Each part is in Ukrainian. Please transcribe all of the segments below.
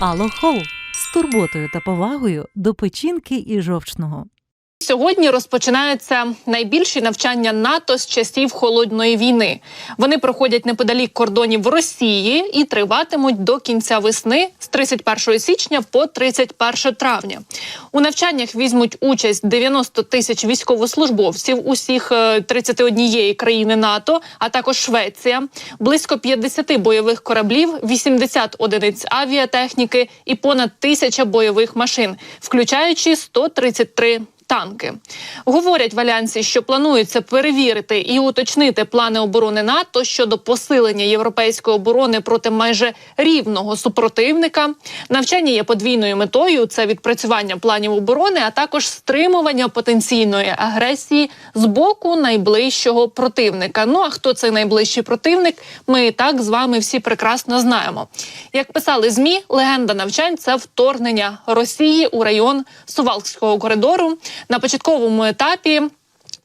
Алохол з турботою та повагою до печінки і жовчного. Сьогодні розпочинаються найбільші навчання НАТО з часів холодної війни. Вони проходять неподалік кордонів Росії і триватимуть до кінця весни з 31 січня по 31 травня. У навчаннях візьмуть участь 90 тисяч військовослужбовців усіх е, 31 країни НАТО, а також Швеція, близько 50 бойових кораблів, 80 одиниць авіатехніки і понад тисяча бойових машин, включаючи 133 танки. Говорять в альянсі, що планується перевірити і уточнити плани оборони НАТО щодо посилення європейської оборони проти майже рівного супротивника. Навчання є подвійною метою: це відпрацювання планів оборони, а також стримування потенційної агресії з боку найближчого противника. Ну а хто цей найближчий противник? Ми і так з вами всі прекрасно знаємо. Як писали змі, легенда навчань це вторгнення Росії у район Сувалкського коридору. На початковому етапі.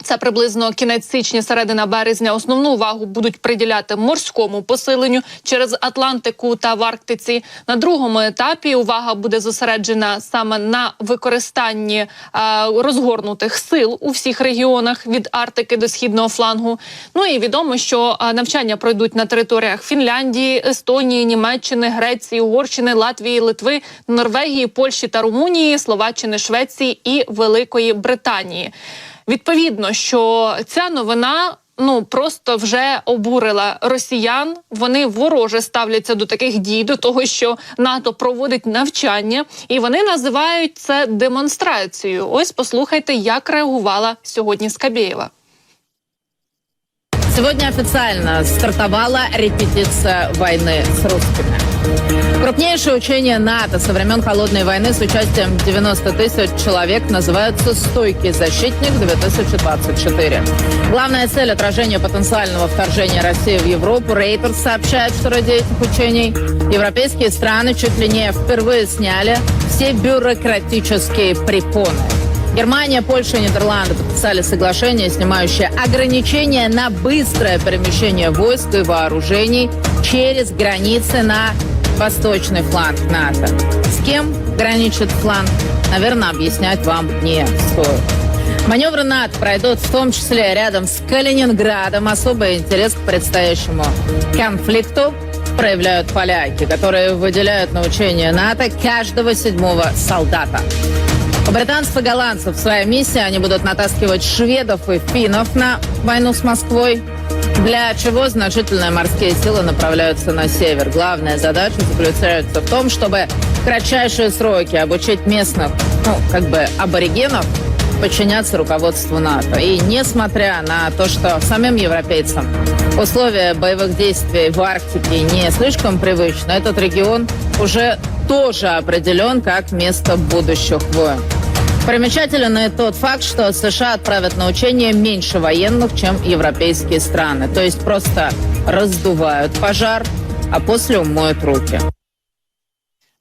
Це приблизно кінець січня, середина березня. Основну увагу будуть приділяти морському посиленню через Атлантику та в Арктиці. На другому етапі увага буде зосереджена саме на використанні е, розгорнутих сил у всіх регіонах від Арктики до східного флангу. Ну і відомо, що е, навчання пройдуть на територіях Фінляндії, Естонії, Німеччини, Греції, Угорщини, Латвії, Литви, Норвегії, Польщі та Румунії, Словаччини, Швеції і Великої Британії. Відповідно, що ця новина. Ну просто вже обурила росіян. Вони вороже ставляться до таких дій, до того, що НАТО проводить навчання, і вони називають це демонстрацією. Ось послухайте, як реагувала сьогодні Скабєєва. Сегодня официально стартовала репетиция войны с русскими. Крупнейшее учение НАТО со времен Холодной войны с участием 90 тысяч человек называется «Стойкий защитник-2024». Главная цель – отражение потенциального вторжения России в Европу. Рейтерс сообщает, что ради этих учений европейские страны чуть ли не впервые сняли все бюрократические препоны. Германия, Польша и Нидерланды подписали соглашение, снимающее ограничения на быстрое перемещение войск и вооружений через границы на восточный фланг НАТО. С кем граничит фланг, наверное, объяснять вам не стоит. Маневры НАТО пройдут в том числе рядом с Калининградом. Особый интерес к предстоящему конфликту проявляют поляки, которые выделяют на учение НАТО каждого седьмого солдата. Британцев и голландцев своя миссия. Они будут натаскивать шведов и финнов на войну с Москвой. Для чего значительные морские силы направляются на север. Главная задача заключается в том, чтобы в кратчайшие сроки обучить местных, ну, как бы аборигенов, подчиняться руководству НАТО. И несмотря на то, что самим европейцам условия боевых действий в Арктике не слишком привычны, этот регион уже тоже определен как место будущих войн. Примечателен и тот факт, что США отправят на учения меньше военных, чем европейские страны. То есть просто раздувают пожар, а после умоют руки.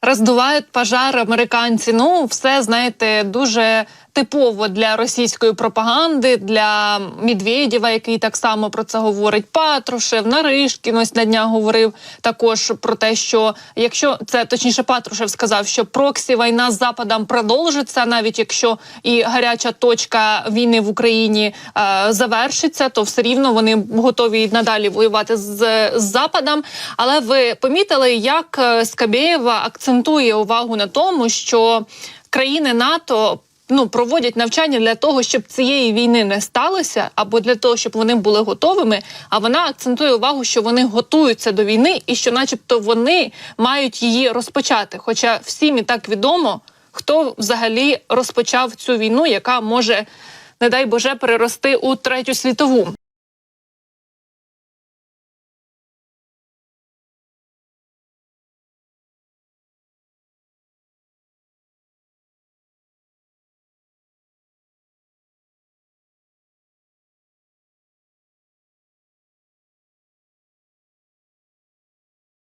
Роздувають пожар американці. Ну, все знаєте, дуже типово для російської пропаганди, для Медведєва, який так само про це говорить. Патрушев, Наришкін ось на днях говорив також про те, що якщо це точніше Патрушев сказав, що проксі війна з Западом продовжиться, навіть якщо і гаряча точка війни в Україні е, завершиться, то все рівно вони готові надалі воювати з, з Западом. Але ви помітили, як е, Скабєєва акцентує увагу на тому, що країни НАТО. Ну, проводять навчання для того, щоб цієї війни не сталося, або для того, щоб вони були готовими. А вона акцентує увагу, що вони готуються до війни, і що, начебто, вони мають її розпочати. Хоча всім і так відомо, хто взагалі розпочав цю війну, яка може, не дай Боже, перерости у третю світову.